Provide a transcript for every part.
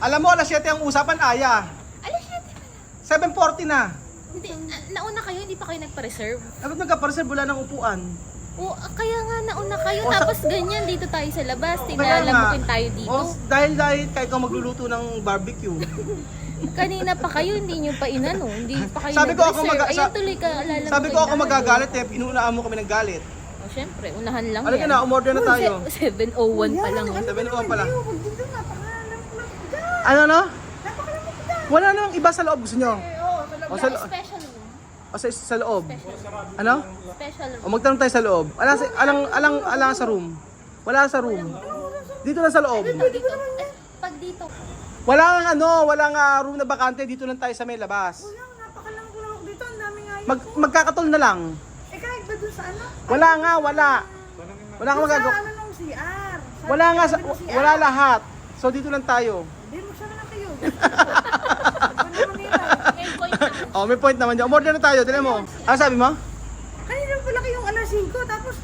Alam mo, alas 7 ang usapan, Aya. Alas 7 pala. 7.40 na. Hindi, ah, nauna kayo, hindi pa kayo nagpa-reserve. Dapat nagka-parcel, wala ng upuan. O, ah, kaya nga nauna kayo, O, tapos ganyan, dito tayo sa labas, tinalamukin nga. tayo dito. O, dahil dahil kahit ikaw magluluto ng barbecue. Kanina pa kayo, hindi nyo pa inano, hindi pa kayo Sabi ko ako mag- Ayun tuloy ka, alalamukin Sabi ko ako tayo. magagalit eh, inuunaan mo kami ng galit. O, syempre, unahan lang Halika yan. na, umorder na tayo. Se- 7.01 pa lang. oh. 7 pala. Ano no? Wala namang iba sa loob gusto nyo? O sa, lo- Special room. o sa, sa loob. Ano? Special room. O magtanong tayo sa loob. Ala, sa, alang, alang, alang sa room. Wala sa room. Dito lang sa loob. Dito, dito. Eh, pag dito. Wala nga ano, wala nga room na bakante. Dito lang tayo sa may labas. Napakalawak dito, ang dami nga. Mag, magkakatol na lang. Eh kahit ba dun sa ano? Wala nga, wala. Wala kang Dun sa magagawa. ano nung CR. Wala nga, wala lahat. So dito lang tayo. Hindi, magsama na kayo. Ano? Ngayon point na. Oh, may point naman dyan. Umorder na tayo, dali mo. Ano sabi mo? Kanina pala kayong alas 5, tapos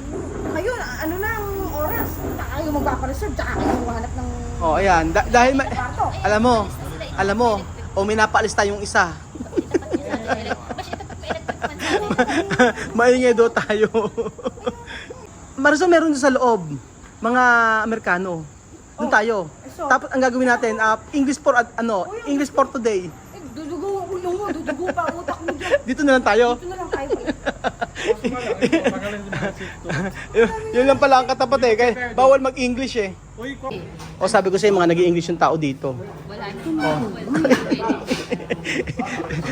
kayo, ano na ang oras? Tsaka kayo magpapareserve, tsaka kayo maghanap ng Oh, ayan. Da- dahil ma- kwarto. alam mo, alam mo, o may napaalis tayong isa. Maingay daw tayo. Marisol, meron doon sa loob. Mga Amerikano. Doon tayo. so- Tapos ang gagawin natin, ah, English for at- ano, English for today. Eh, dudugo ang ulo mo, dudugo pa ang utak mo dyan. Dito na lang tayo. Ito na lang tayo. yun, lang pala ang katapat eh. Kaya bawal mag-English eh. O sabi ko sa'yo, mga nag-English yung tao dito. Wala na. Na.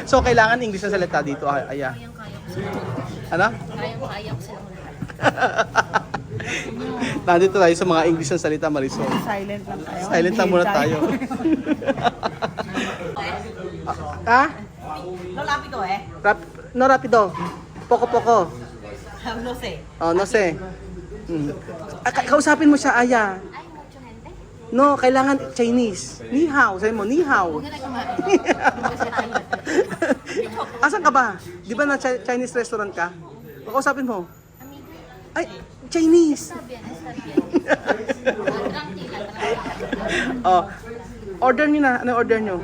so kailangan English na salita dito, ay aya. Ko sila. Ano? Kayang-kaya ko silang lahat. Nandito tayo sa mga English na salita, Marisol. Silent lang tayo. Silent lang muna tayo. ah? No lapito eh. Rap no rapido. Poco poco. No sé. Oh, no sé. Hmm. Ah, ka- kausapin mo siya, Aya. Ay, mucho gente. No, kailangan Chinese. Ni hao, sabi mo, ni hao. Huwag na kumain. Asan ka ba? Di ba na Chi- Chinese restaurant ka? Pakausapin mo. Amigo, Ay, Chinese. Oh, order niyo na. Ano order niyo?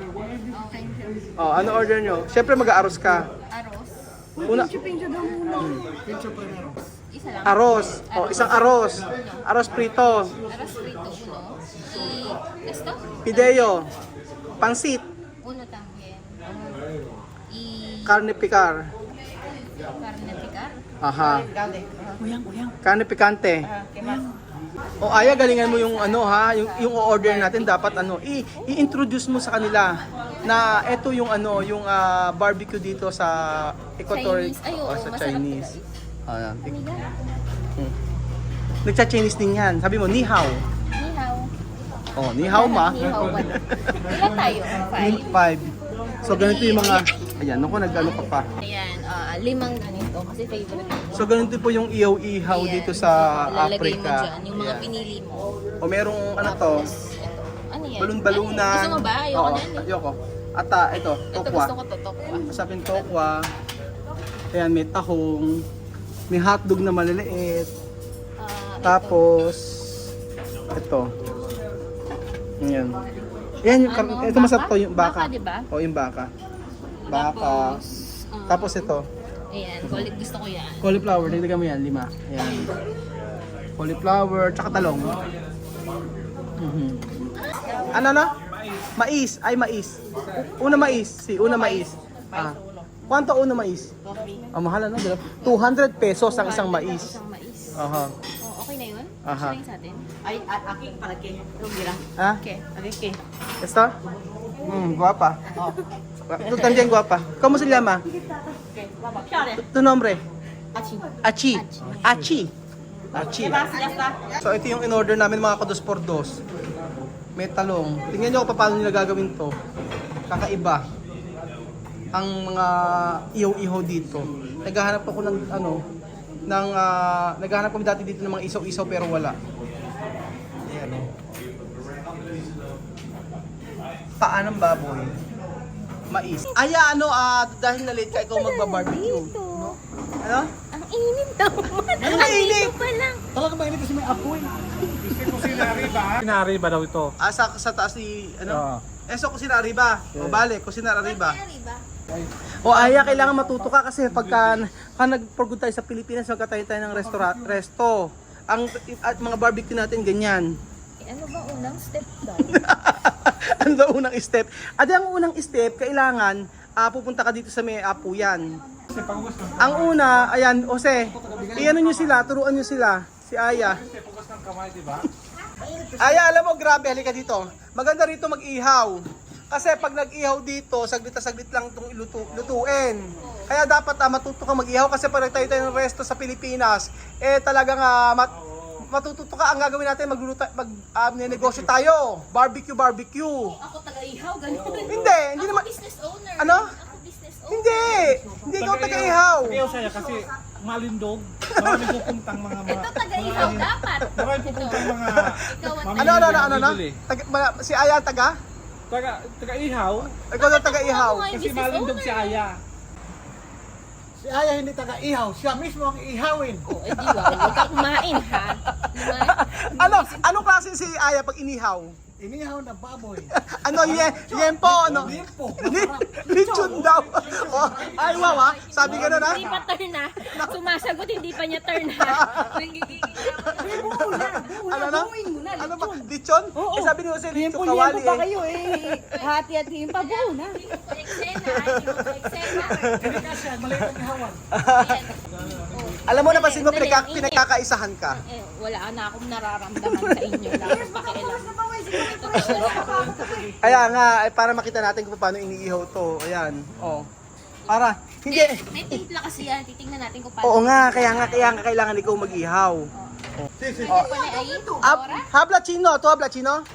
Oh, ano order niyo? Siyempre mag-aaros ka. Aros. Una, Pincho daw muna. Isa lang. aros. Oh, isang aros. Aros prito. Aros frito, uno. Y... Esto? Pideo. Pansit. Uno también. Y... Carne picar. Carne picar. Aha. Uyang, uyang. ¿Qué más? O Aya, galingan mo yung ano ha, yung, yung order natin dapat ano, i- i-introduce mo sa kanila na ito yung ano, yung ah, barbecue dito sa Equator Chinese. Ay, oo, o sa masarap Chinese. to, Ah, Amiga. hmm. Nagcha-Chinese din yan. Sabi mo, ni hao. Ni hao. Oh, ni hao ma. Ni hao ba? Ilan tayo? Five. Five. So ganito yung mga, ayan, naku, nag-ano ka pa. Ayan, ah, limang ganito kasi favorite. So ganito po yung ihaw-ihaw Ayan. dito sa mo Africa. dyan, yung mga Ayan. pinili mo. O merong ano to, Tapos, ito. Ano yan? balon-balunan. Gusto mo ba? Ayoko Oo, na yan eh. Ayoko. At ah, ito, Ito tokwa. gusto ko totok pa. Masapin tokwa. Ayan, may tahong. May hotdog na maliliit. Ah, Tapos, ito. Ayan. Ayan, yung, Ano, ito masarap to, yung baka. Baka, diba? O, yung baka. Baka. Tapos, ah, Tapos ito, ayan, kulit gusto ko yan. cauliflower. Dagdagan mo yan, lima. Ayan. Cauliflower, tsaka talong. Mhm. Ano na? Mais. Ay, mais. U- Una mais. Si, una mais. Ah. Kwanto una mais? Ah, mahal ano? 200 pesos ang isang mais. Isang mais. Aha. Aha. Siya sa atin? Ay, a- aquí para qué? Rumira. Ha? Okay. Aquí qué? Esta? Hmm, guapa. Tu también guapa. ¿Cómo se llama? Vamos. Chale. Tu, nombre? Achi. Achi. Achi. Achi. Está. So ito yung in-order namin mga kados por dos. May talong. Tingnan nyo kung paano nila gagawin to. Kakaiba. Ang mga ihaw-ihaw dito. Naghahanap ako ng ano, ng ah, naghahanap kami dati dito ng mga isaw-isaw pero wala. Ayan oh. Paan ng baboy? Mais. Aya ano ah dahil na late ka ikaw magba-barbecue. Dito. Ano? Ang init naman. Ano na init? Pa lang. Talaga mainit kasi may apoy. Sinari ba daw ito? Ah, sa, sa taas ni, ano? Oo. Eso, kusina arriba. O, bale, kusina arriba. Kaya riba. O, Aya, kailangan matuto ka kasi pagka, pag nag-forgood tayo sa Pilipinas, magkatayo tayo ng restaurant, resto. Ang at mga barbecue natin, ganyan. Eh, ano ba unang step daw? ano daw unang step? Adi, ang unang step, kailangan, ah, pupunta ka dito sa may apo yan. Ang una, ayan, Jose, iano nyo sila, turuan nyo sila, si Aya. Aya, alam mo, grabe, halika dito. Maganda rito mag-ihaw. Kasi pag nag-ihaw dito, saglit na saglit lang itong ilutu lutuin. Kaya dapat ah, matuto ka mag-ihaw kasi pag nagtayo tayo ng resto sa Pilipinas, eh talagang ah, mat matututo ka. Ang gagawin natin, magluluto, mag, ah, negosyo tayo. Barbecue, barbecue. Ako taga-ihaw, ganun. Hindi, hindi Ako naman. business owner. Ano? Ako business owner. Hindi! Hindi ikaw taga-ihaw. Kaya saya kasi malindog. Marami pupuntang mga mga Ito taga-ihaw dapat. marami pupuntang mga Ikaw ang Ano, ano, ano, ano, ano? Bibili. Taga, ma- si Aya taga? Taga taga ihaw Ikaw daw taga-ihaw. Ako nga yung kasi business malindog owner. si Aya. Si Aya hindi taga-ihaw, siya mismo ang ihawin. Oh, eh di ba? Huwag ka kumain, ha? Diba? Ano? Anong klase si Aya pag inihaw? Inihaw na baboy. Ano, ye, yempo, ano? Limpo. Li- Lechon daw. Oh, ay, wow, ha? Sabi gano'n, ha? Hindi pa turn na. Sumasagot, hindi pa niya turn ako. Ano na? Na, Ano ba? Lechon? Oo. Eh, sabi ni Jose, Limpo kawali, pa eh. kayo eh. Hati at himpa, buo na. Eksena, eksena. Hindi ka siya, maliit ang ihawan. Ayan. Alam mo, napansin mo, pinagka, pinagkakaisahan ka. Eh, wala na akong nararamdaman sa inyo. Wala akong pakialam. Kaya nga, eh, para makita natin kung paano iniihaw to. Ayan, oh. Para, hindi. May timpla kasi yan. Titingnan natin kung paano. Oo nga, kaya nga, kaya nga kailangan ikaw mag-ihaw. Ab, Ora? habla chino, to habla chino?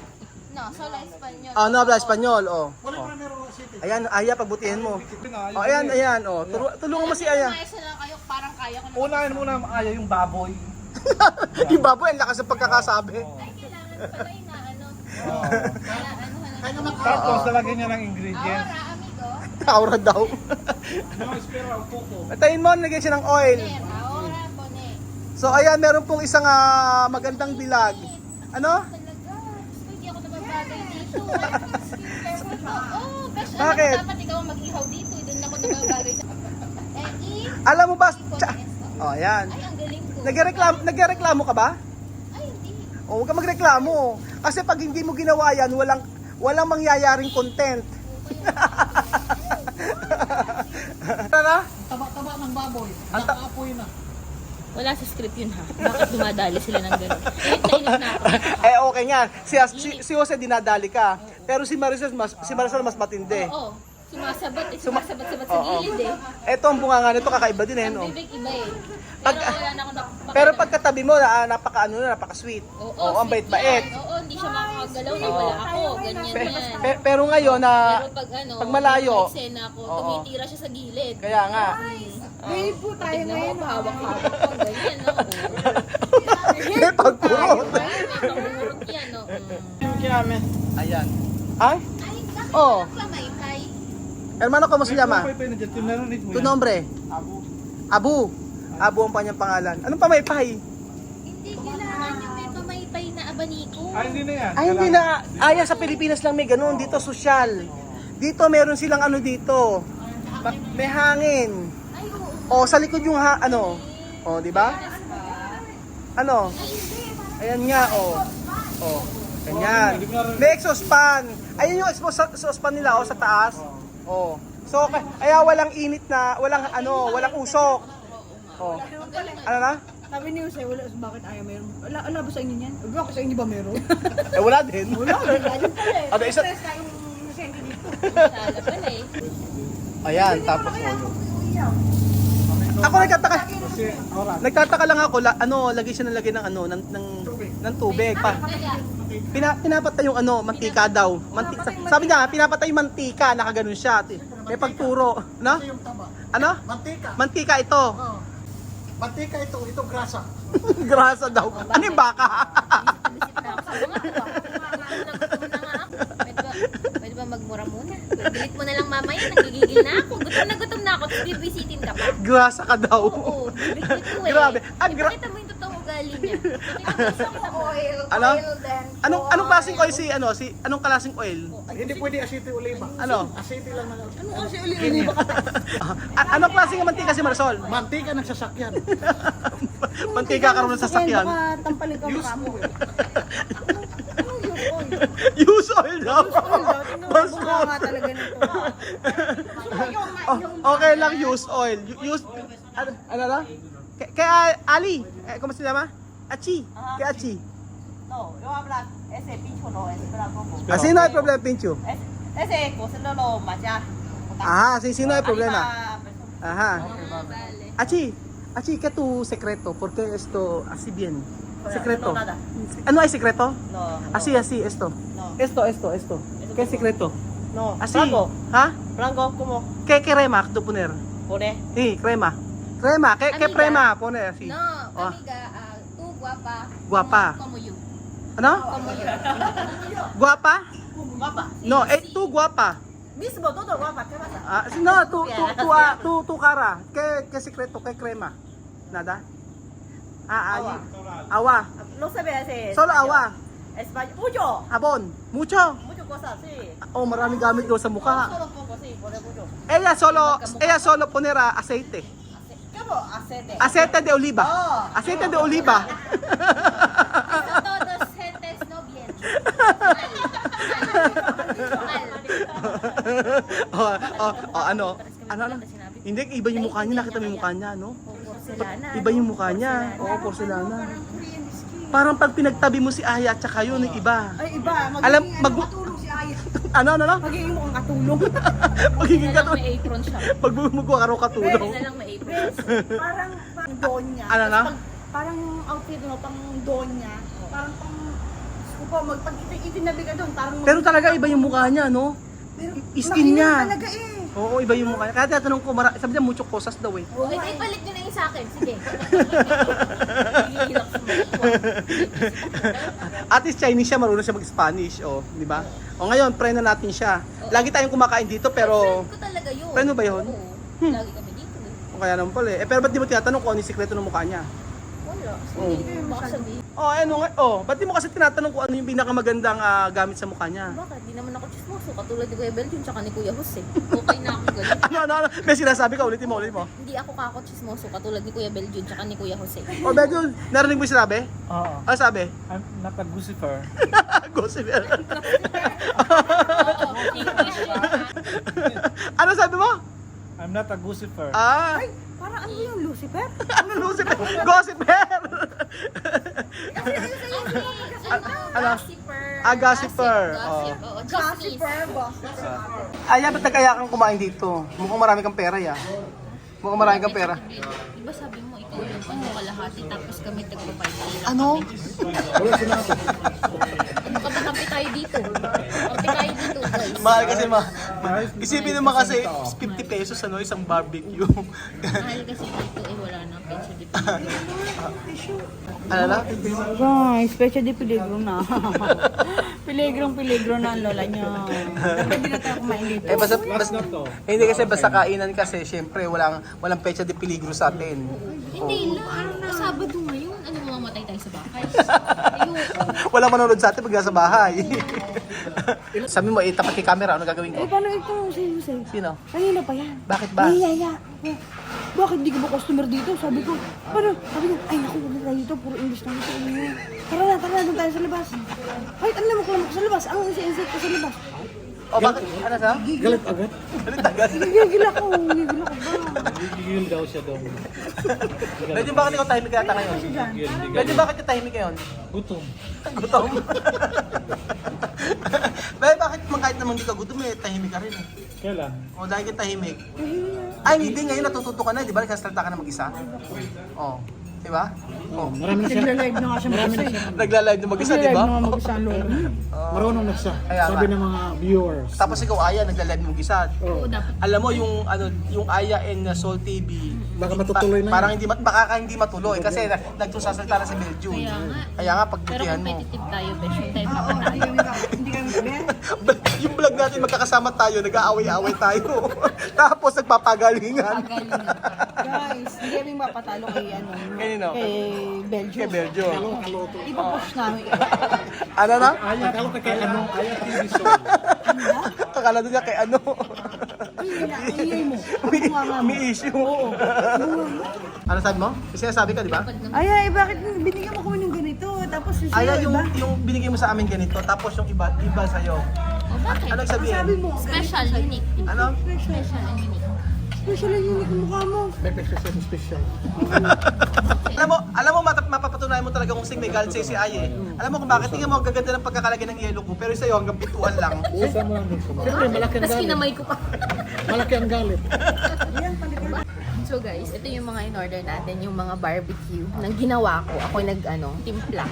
No, solo Espanyol. Oh, no habla espanyol, oh. Wala pa meron city. Ayan, Aya, pagbutihin mo. Oh, ayan, ayan, oh. Turu- tulungan mo si Aya. Maesa lang kayo, parang kaya ko na. Unahin muna ang Aya yung baboy. Yung baboy, ang lakas ng pagkakasabi. Ay, kailangan pala yung na ano. Kaya ano, ano, ano. Tapos lalagyan niya ng ingredients. Ahora, amigo. Aura daw. No, espera un poco. Atayin mo, nagay siya ng oil. Ner, ahora, pone. So, ayan, meron pong isang ah, magandang dilag. Ano? Talaga. Gusto, hindi ako nababagay dito. Ay, skincare ko to. Oh, besh, alam Bakit? dapat ikaw mag-ihaw dito. Doon ako nababagay sa... Eh, i... Alam mo ba? Esto. Oh, ayan. Ay, ang galing ko. Nagreklamo, nagreklamo ka ba? Ay, hindi. O, huwag ka magreklamo. Kasi pag hindi mo ginawa yan, walang, walang mangyayaring content. Tara? Taba-taba ng baboy. Nakaapoy na. Wala sa script yun ha. Bakit dumadali sila ng gano'n? Init na ako. eh okay nga, si, si, si Jose dinadali ka. Pero si Marisol mas, si Marisol mas matindi. Oo. Sumasabat eh. Suma- Sumasabat-sabat sa Oo. gilid eh. Eto ang bunga nga nito, kakaiba din eh, Ang bibig iba eh. Pero Pag- wala na ako napapakita. Pero pagkatabi mo, na, napaka ano na, napaka sweet. Oo, ang sweet bait-bait. yan. Oo, hindi siya makakagalaw na wala ako. Ganyan Pe- yan. pe- pero ngayon na, Pero pag ano, pag malayo, may eksena ako, tumitira siya sa gilid. kaya nga. Babe po tayo ngayon. pahawak-hawak ko. Ganyan, no? May pagpurot. Ay, pangungurot yan, no? Mm. Ayan. Ay? Ay, oh. Hermano, ¿cómo se llama? Tu Tu nombre? Abu. Abu ang kanyang pangalan. Anong pamaypay? Hindi kailangan yung may pamaypay na abaniko. Ay, hindi na yan. Ay, hindi na. Aya, sa Pilipinas lang may ganun. Dito, social. Dito, meron silang ano dito. Ma- May hangin. Ay, oo. O, sa likod yung ha, ano. O, di ba? Ano? Ayan nga, o. O, ganyan. May exhaust fan. Ayun yung exhaust fan nila, o, sa taas. O. So, kay- kaya walang init na, walang ano, walang usok. O. Ano na? Sabi ni Jose, wala, bakit ayaw meron? Wala, wala ba sa inyo yan? Wala ko sa inyo ba meron? Eh, wala din. Wala, wala din pala eh. Ano, isa- eh. Ayan, tapos o yun. Ako nagtataka. Nagtataka lang ako, la, ano, lagi siya nalagay ng ano, ng, ng, ng tubig. Pa, pina, pinapatay yung ano, mantika daw. Mantika, sabi niya, pinapatay yung mantika, nakaganon siya. May pagturo. No? Ano? Mantika. Mantika ito. Oh. Mantika ito, ito grasa. Grasa daw. Ano yung baka? Pwede ba, magmura muna? Bilit mo na lang mamaya, nagigigil na ako. Gutom na gutom na ako, tapos bibisitin ka pa. Grasa ka daw. Oo, bilit ko eh. Grabe. Ah, gra- Ipakita mo yung totoong ugali niya. Oil, Ano? oil then. Anong anong klaseng oil si ano si anong klaseng oil? Hindi pwede asiti oliva. Ano? Asiti lang na. Ano kasi uli-uli ba ka? A- anong klaseng mantika si Marisol? Mantika ng sasakyan. Mantika karon sa sasakyan. Baka tampalin ka mukha mo. Anong oil? Use oil daw. Mas bunga nga talaga nito. Oh, okay lang use oil. Use ano, ano na? Kay, kay ah, Ali, eh, ¿cómo se llama? Achi. Kay Achi. No, yo hablar ese pincho no, es blanco. Así no hay problema, Pincho. Es, ese cocido lo maya. Ajá, sí, sí, no hay problema. Ajá. Ah. Achi, Achi, ¿qué tu secreto? ¿Por qué esto así bien? Secreto. No, nada. Ah, ¿No hay secreto? No, no, Así, así, esto. no. Esto, esto, esto. ¿Qué secreto? No, Así. blanco. ¿Ah? Blanco, ¿cómo ¿Qué crema tú poner? pone? Sí, crema. Crema, ¿qué, qué Amiga. crema poner así? No, Oh. amiga, ah, tú guapa. Guapa. Como, como yo. Ano? Como yo. Guapa? Guapa. No, eh, tú guapa. Mismo, todo guapa, ¿qué pasa? Ah, sí, no, tú, tú, tú, ah, tú, tú cara. ¿Qué, qué secreto? ¿Qué crema? Nada. Ah, allí. Agua. No se ve ese. Solo agua. Español. Mucho. Jabon. Mucho. Mucho cosas, sí. Oh, maraming gamit daw sa mukha. solo poco, sí, pone mucho. Ella solo, ella solo poner ah, aceite. ¿Cómo? Aceite. Aceite de oliva. Oh. Aceite de oliva. Todos gentes no bien. Oh, oh, oh, ano? Ano, ano? Hindi, iba yung mukha niya. Nakita mo yung mukha niya, no? "Oh, porcelana. Iba yung mukha niya. Oo, porcelana. Parang pag pinagtabi mo si Aya at saka yun, yung iba. Ay, iba. Magiging Alam, ano, mag- katulong si Aya. Ano, ano, ano? Magiging mukhang katulong. Magiging Kaya lang katulong. may apron siya. Pag bumugwa ka raw katulong. Kaya lang may apron. parang pang donya. Ano na? Tapos pag- Parang yung outfit mo, pang donya. Parang pang... Ko po, magpag itinabi ka doon, parang... Pero talaga iba yung mukha niya, no? Pero, skin laki niya. Talaga eh. Oo, iba yung mukha niya. Kaya tinatanong ko, mara- sabi niya, mucho cosas daw eh. Okay, ay balik nyo na yung sa akin. Sige. Hihilak At least Chinese siya, marunong siya mag-Spanish, oh, di ba? O ngayon, friend na natin siya. Lagi tayong kumakain dito, pero... Friend ko talaga yun. Friend mo ba yun? Oo. Lagi kami dito. eh. O kaya naman pala eh. Eh, pero ba't di mo tinatanong kung ano yung sikreto ng mukha niya? Wala. Oo. Sige, baka sabihin. Oh, ano nga, oh, ba't di mo kasi tinatanong kung ano yung pinakamagandang ah, gamit sa mukha niya? Bakit? Di naman ako chismoso. Katulad ni Kuya Belgium tsaka ni Kuya Jose. Okay na ako ganun. Ano, ano, ano? May sinasabi ka, ulitin mo, ulitin mo. Hindi ako kako chismoso katulad ni Kuya Belgium tsaka ni Kuya Jose. O, medyo, narinig mo yung sinabi? Oo. Ano sabi? I'm not a Lucifer. Gossip. Oo, English yun. ano sabi mo? I'm not a Lucifer. Ah, Ay, parang ano yung Lucifer? ano Lucifer? Gossiper! Ano? Gossiper. Ah, gossiper. Gossip. Oo, chismis. Gossiper, gossiper. Ayan, ba't nagkaya kang kumain dito? Mukhang marami kang pera, ya. Mukhang marami kang pera. Di ba sabi mo ikaw yung ano kalahati tapos kami tagpa-party. Ano? Ano ka ba kampi tayo dito? Kampi tayo dito guys. Mahal kasi ma. Isipin naman kasi 50 pesos ano isang barbecue. Mahal kasi dito eh wala nang peso dito. ano na? Guys, special di peligro na. Piligrong peligro na ang lola niyo. Dapat di na tayo kumain dito. Eh basta, basta eh, hindi kasi basta kainan kasi syempre walang walang pecha de peligro sa atin. Hindi lang. Sabado ngayon. Ano mamamatay tayo sa bahay? Ayoko. Walang manonood sa atin pag nasa bahay. Sabi mo, itapat kay camera, ano gagawin ko? Eh, paano ito si Jose? Sino? Kanina pa yan. Bakit ba? Ay, ay, ay. Bakit di ka ba customer dito? Sabi ko, paano? Sabi ko, ay naku, wala tayo dito. Puro English lang ito. Ano yun? Tara na, tara na, doon tayo sa labas. Ay, ano mo ko sa labas? Ang insect ko sa labas. O bakit? Ano sa? Galit agad. Galit agad. Gigil ako, gigil ako Gigil daw siya doon. Medyo bakit ikaw tahimik kaya ngayon? Gigil, Medyo bakit ka tahimik ngayon? Gutom. Gutom. Pero bakit man kahit naman di ka gutom eh, tahimik ka rin eh. Kailan? O dahil ka tahimik. Ay, hindi ngayon natututo ka na, di ba? Nagsasalita ka na mag-isa. O, di ba? O, Marami na siya. Nagla-live na nga siya mag-isa. eh. nagla-live na mag-isa, di ba? Nagla-live na nga mag-isa ang lola niya. Marunong na siya. Kaya Sabi nga. ng mga viewers. Tapos ikaw, Aya, nagla-live na mag-isa. Oo, dapat. Alam mo, yung ano, yung Aya and uh, Soul TV, Baka matutuloy na parang hindi mat baka ka hindi matuloy kasi na, nagsusasalita na sa Belgium. Kaya nga. Kaya nga Pero pagbutihan mo. competitive tayo, best. Yung tayo papatay. Hindi kami gabi. yung vlog natin magkakasama tayo, nag-aaway-aaway tayo. Tapos nagpapagalingan. Guys, hindi kami mapatalo kay ano. Kanino? Kay Belgium. Kay Belgium. Ipapush namin. Ano na? Aya, kalo ka kay ano, aya TV show. Akala doon niya kay ano. Ay, inaayay mo. may, issue. Oo. ano sabi mo? Kasi sabi ka, di ba? Ay, ay, bakit binigyan mo kami ng ganito? Tapos yung Ay, yung, yung binigay mo sa amin ganito, tapos yung iba, iba sa'yo. Bakit? Ano Ang sabihin? sabi mo, Special, unique. Ano? Special and unique. special yung unique ang mukha mo. May special special. alam mo, alam mo, matap, mapapatunayan mo talaga kung sing may galit sa'yo si Ay eh. Alam mo kung bakit, tingnan mo, ang gaganda ng pagkakalagay ng yellow ko, pero sa'yo hanggang bituan lang. Usan mo lang din. Siyempre, malaki ang Tapos galit. kinamay ko pa. Malaki ang galit. So guys, ito yung mga in-order natin, yung mga barbecue. Nang ginawa ko, ako nag, ano, timpla.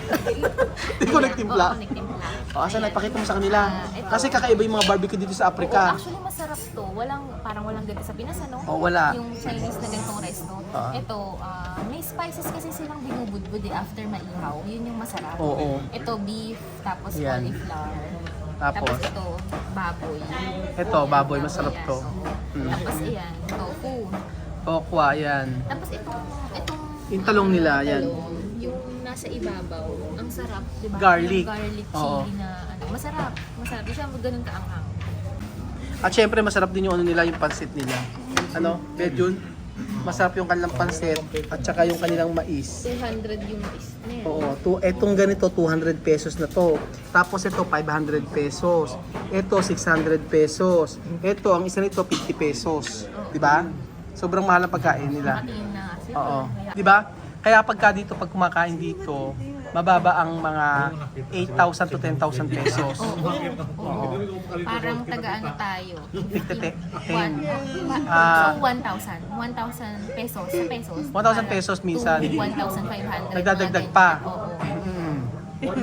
Ikaw nagtimpla? Oo, nagtimpla. O, asan na, ipakita mo sa kanila. Ah, ito. Kasi kakaiba yung mga barbecue dito sa Oo, Africa. actually masarap to. Walang, parang walang ganito sa Pinas, ano? Oh, wala. Yung Chinese na ganitong resto. Ah. Ito, ah, may spices kasi silang binubudbud eh, after maihaw. Yun yung masarap. Oo. Ito, beef, tapos Yan. cauliflower. Tapos? ito, baboy. Ito, baboy, masarap to. oo. Mm. Tapos ayan, tofu. Okwa, yan. Tapos itong, itong Yung talong nila, yan. talong, nasa ibabaw, ang sarap, di ba? Garlic. Yung garlic chili Oo. na, ano, masarap. Masarap. Di siya ganun kaanghang. At syempre, masarap din yung ano nila, yung pansit nila. Ano? Bejun? Masarap yung kanilang pansit at saka yung kanilang mais. 200 yung is. Ano yan? Oo, to, etong ganito 200 pesos na to. Tapos ito 500 pesos. Ito 600 pesos. Ito ang isa nito 50 pesos. 'Di ba? Sobrang mahal ang pagkain nila. Nakatingin na siya. Oo. 'Di ba? Kaya pagka dito pag kumakain dito, mababa ang mga 8,000 to 10,000 pesos. Oo. Parang taga-ano tayo. Tigtete- One, Ah. so 1,000. 1,000 pesos. Sa pesos. 1,000 pesos minsan. To 1,500. Nagdadagdag pa. Oo. Mm.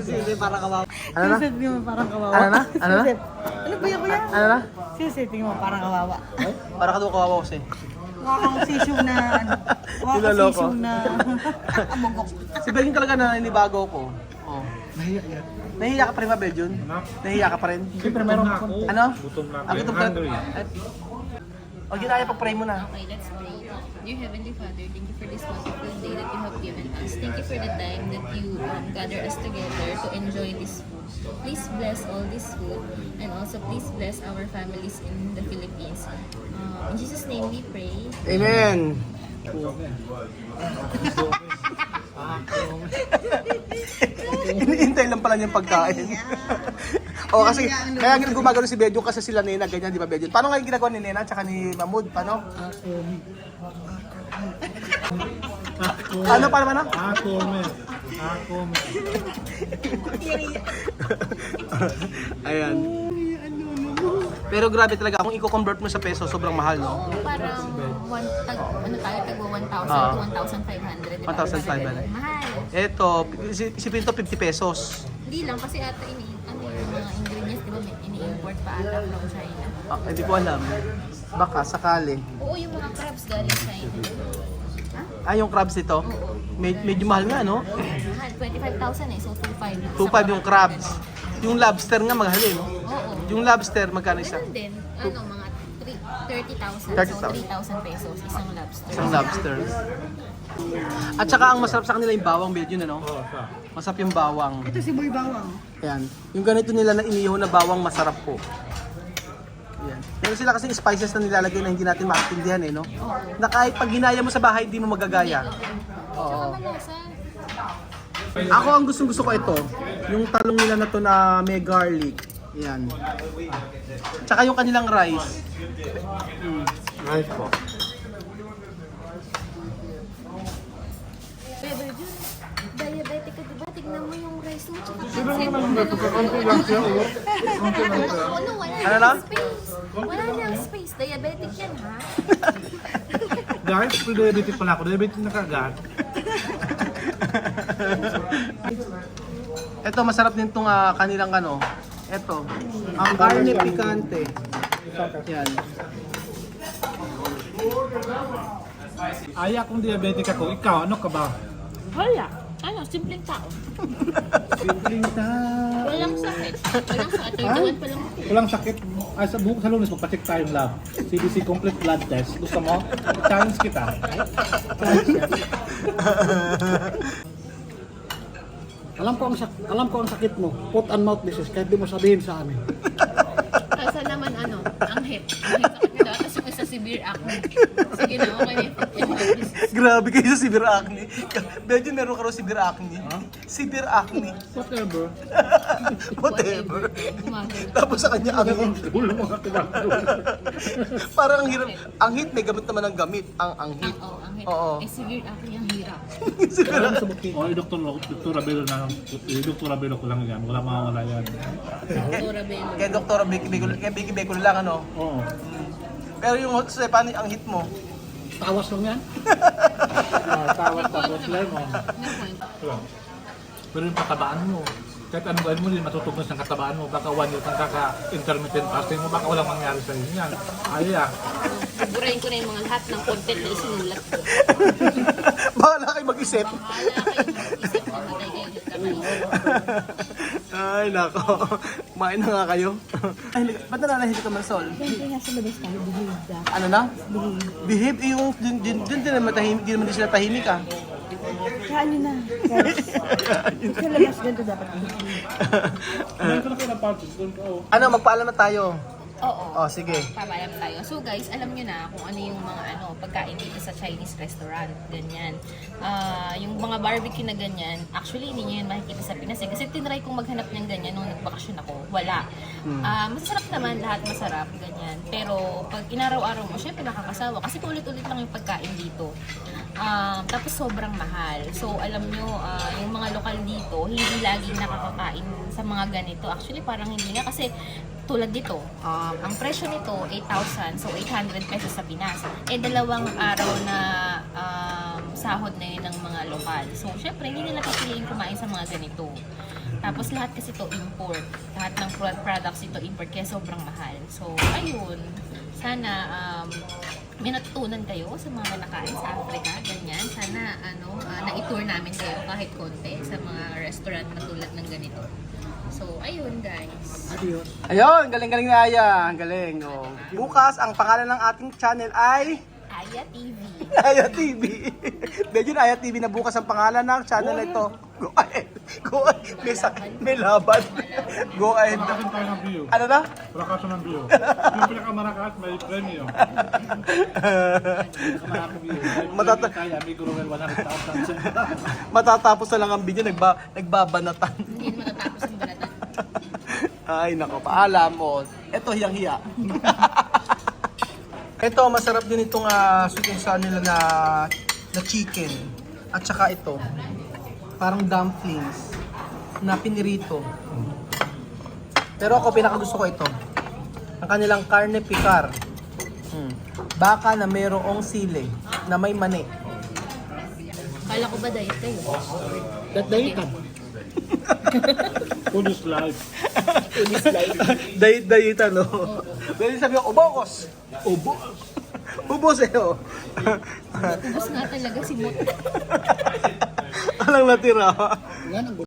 Sisi, parang kawawa. Ano na? Sisi, mo parang kawawa. Ano na? Ano na? Ano ba yan, kuya? Ano na? Sisi, tingin mo, parang kawawa. Para ka daw kawawa kasi. Mukha kang sisyo na, ano, mukha kang Niloloko. sisyo na, amugok. Si Belgian talaga na inibago ko. Oh. Nahiya yan. Nahiya ka pa rin ba, Belgian? Nahiya ka pa rin? Siyempre meron ako. Ano? Gutom na ako. Ah, gutom ka. Hungry. O, ginaya pag-pray mo na. Okay, let's pray. Dear Heavenly Father, thank you for this wonderful day that you have given us. Thank you for the time that you um, gather us together to enjoy this food. Please bless all this food and also please bless our families in the Philippines. Um, in Jesus' name we pray. Amen. Iniintay lang pala niyang pagkain. o kasi, kaya gumagano si Bedyo kasi sila Nena, ganyan, di ba Bedyo? Paano nga yung ginagawa ni Nena tsaka ni Mahmood? Paano? Ano, paano, paano? Ako, men. Ako, men. Ayan. Pero grabe talaga, kung i-convert mo sa peso, sobrang mahal, no? Parang one, tag, ano tayo, tagwa 1,000 Ah. to 1,500. diba? 1,500. Mahal. Ito, isi- isipin to 50 pesos. Hindi lang kasi ata ini ano yung mga ingredients, di ba, may ini-import pa ata from China. Ah, hindi ko alam. Baka, sakali. Oo, yung mga crabs galing China. Ah, yung crabs ito? Med- medyo mahal nga, no? Mahal, 25,000 eh, so 2,500. 2.5 yung crabs. Yung lobster nga mahal eh, no? Oo. Yung lobster, magkano isa? Ganun din, ano, mga three- 30,000. 30,000. So 3,000 pesos, isang lobster. Isang lobster. At saka ang masarap sa kanila yung bawang bilad yun, ano? Masarap yung bawang. Ito si Boy Bawang. Yan. Yung ganito nila na inihaw na bawang masarap po. Yan. Meron sila kasi spices na nilalagay na hindi natin maintindihan eh, no? Na kahit pag ginaya mo sa bahay, hindi mo magagaya. Malasa. Ako ang gustong gusto ko ito. Yung talong nila na to na may garlic. Yan. Tsaka yung kanilang rice. Nice po. Pero yun, diabetic ka diba? Tignan mo rice mo, Sino naman ba? Kakunti lang siya. Ano, wala Ano nang na? space. Wala nang space. Diabetic yan, ha? Guys, pre-diabetic pala ako. Diabetic na kagad. Ito masarap din tong ah, kanilang ano. Ito. Ang carne picante. Yan. Aya kung diabetic ako, ikaw, ano ka ba? Wala. Ano, simpleng tao. Simpleng tao. Walang sakit. Walang sakit. 31 pa lang. Walang sakit. Ay, sa bukas sa lunes, magpa-check tayong lab. CBC Complete Blood Test. Gusto mo? Challenge kita. Alam ko ang sak alam ko ang sakit mo. Foot and mouth disease kahit di mo sabihin sa amin. Kasi naman ano, ang hit. Ang hit sa kanila. Tapos yung isa severe acne. Sige na, okay na Grabe kayo sa severe acne. Medyo meron ka raw severe acne. Severe acne. Whatever. Whatever. Tapos sa kanya ang nga parang ang hirap. Ang hit may gamit naman ng gamit. Ang ang hit. Oo, ang hit. Oo. Eh, severe acne ang hirap. O, yung doktor, doktor Abelo na lang. Yung doktor Abelo ko lang yan. Wala mawawala yan. Dora Bello. Kay Dr. Becul, kay Vicky Becul lang ano. Oo. Pero yung Jose, paano ang hit mo? Tawas lang yan. Ah, tawag tapos lemon. May point. Pero yung katabaan mo, kahit anong gawin mo, hindi matutugnos ng katabaan mo. Baka one year kang kaka-intermittent fasting mo, baka walang mangyari sa inyo yan. Ay, ah. Burahin ko na yung mga lahat ng content na isinulat ko. Bahala kayo mag-isip. Bahala kayo mag-isip kung matay kayo dito kayo. Ay, nako. Kumain na nga kayo. Ay, ba't nananahimik ka man, Sol? Siyempre nga sa labas tayo, behave ka. Ano na? Behave. Eh, yung, din, din, din, din naman tahimik, din naman din sila tahimik ah. Kaya nyo na. Guys, sa labas ganito dapat behave. Ano, magpaalam na tayo. Oo. Oh, sige. Papalam tayo. So guys, alam nyo na kung ano yung mga ano, pagkain dito sa Chinese restaurant. Ganyan. Ah, yung mga barbecue na ganyan, actually hindi nyo yun makikita sa Pinas eh. Kasi tinry kong maghanap ng ganyan nung nagbakasyon ako. Wala. Ah, masarap naman, lahat masarap. Ganyan. Pero pag inaraw-araw mo, syempre nakakasawa. Kasi paulit-ulit lang yung pagkain dito. Ah, tapos sobrang mahal. So alam nyo, ah, yung mga lokal dito, hindi laging nakakakain sa mga ganito. Actually parang hindi na kasi tulad dito, um, ang presyo nito 8,000, so 800 pesos sa Pinas. Eh dalawang araw na um, sahod na yun ng mga lokal. So syempre hindi nila pipiliin kumain sa mga ganito. Tapos lahat kasi to import. Lahat ng pro- products ito import kaya sobrang mahal. So ayun, sana um, may natutunan kayo sa mga nakain sa Africa, ganyan. Sana ano, ah, na-tour namin kayo kahit konti sa mga restaurant na tulad ng ganito. So, ayun guys. Adios. Ayun, galing-galing na Aya. Ang galing. Oh. Bukas, ang pangalan ng ating channel ay Aya TV. Aya TV. Medyo na Aya TV na bukas ang pangalan ng channel na ito. Go ahead. Go ahead. May, sa- may laban. Go ahead. Malakasan tayo ng view. Ano na? Malakasan ng view. Yung pinakamarakas, may premium. Matata- may 100,000. Matatapos na lang ang video, nagba, nagbabanatan. Hindi na matatapos ang balatan. Ay, nako, paalam mo. Ito, hiyang-hiya. ito, masarap din itong uh, sweet and sour nila na, na chicken. At saka ito, parang dumplings na pinirito. Pero ako, pinakagusto ko ito. Ang kanilang carne picar. Hmm. Baka na mayroong sili na may mani. Kala ko ba diet kayo? Datdayitan. Food is life. Dayit dayit ano. Dahil sabi ko, ubos! Ubos! Ubos eh oh. Ubus nga talaga si Mot. Walang natira. Yan ang